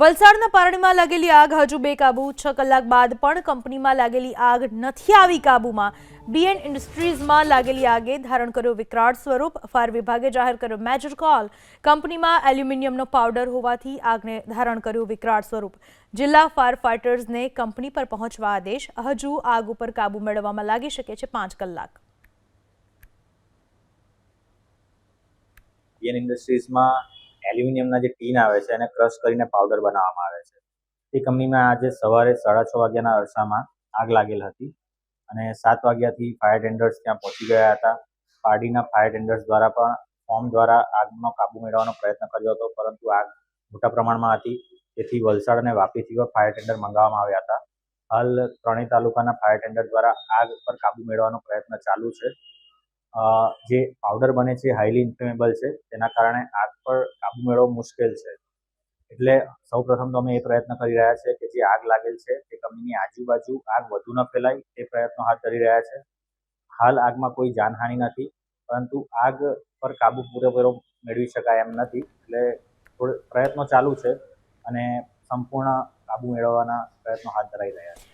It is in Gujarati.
વલસાડના પારણીમાં લાગેલી આગ હજુ બેકાબુ છ કલાક બાદ પણ કંપનીમાં લાગેલી આગ નથી આવી કાબુમાં. બીએન ઇન્ડસ્ટ્રીઝમાં લાગેલી આગે ધારણ કર્યો વિકરાળ સ્વરૂપ. ફાયર વિભાગે જાહેર કર્યો મેજર કોલ કંપનીમાં એલ્યુમિનિયમનો પાવડર હોવાથી આગને ધારણ કર્યું વિકરાળ સ્વરૂપ. જિલ્લા ફાયર ફાઇટર્સને કંપની પર પહોંચવા આદેશ. હજુ આગ ઉપર કાબુ મેળવવામાં લાગી શકે છે પાંચ કલાક. બીએન ઇન્ડસ્ટ્રીઝમાં એલ્યુમિનિયમના જે ટીન આવે છે એને ક્રશ કરીને પાવડર બનાવવામાં આવે છે. એ કંપનીમાં આજે સવારે સાડા છ વાગ્યાના અરસામાં આગ લાગેલ હતી અને સાત વાગ્યાથી ફાયર ટેન્ડર્સ ત્યાં પહોંચી ગયા હતા. પાર્ટીના ફાયર ટેન્ડર્સ દ્વારા પણ ફોર્મ દ્વારા આગનો કાબુ મેળવવાનો પ્રયત્ન કર્યો હતો, પરંતુ આગ મોટા પ્રમાણમાં હતી. તેથી વલસાડ અને વાપીથી પણ ફાયર ટેન્ડર મંગાવવામાં આવ્યા હતા. હાલ ત્રણેય તાલુકાના ફાયર ટેન્ડર દ્વારા આગ પર કાબુ મેળવવાનો પ્રયત્ન ચાલુ છે. જે પાવડર બને છે હાઈલી ઇન્ફ્લેમેબલ છે. તેના કારણે આગ પર કાબુ મેળવવો મુશ્કેલ છે. એટલે સૌ પ્રથમ તો અમે એ પ્રયત્ન કરી રહ્યા છે કે જે આગ લાગેલ છે તે કંપનીની આજુબાજુ આગ વધુ ન ફેલાય તે પ્રયત્નો હાથ ધરી રહ્યા છે. હાલ આગમાં કોઈ જાનહાનિ નથી, પરંતુ આગ પર કાબુ પૂરેપૂરો મેળવી શકાય એમ નથી. એટલે થોડો, પ્રયત્નો ચાલુ છે અને સંપૂર્ણ કાબુ મેળવવાના પ્રયત્નો હાથ ધરાઈ રહ્યા છે.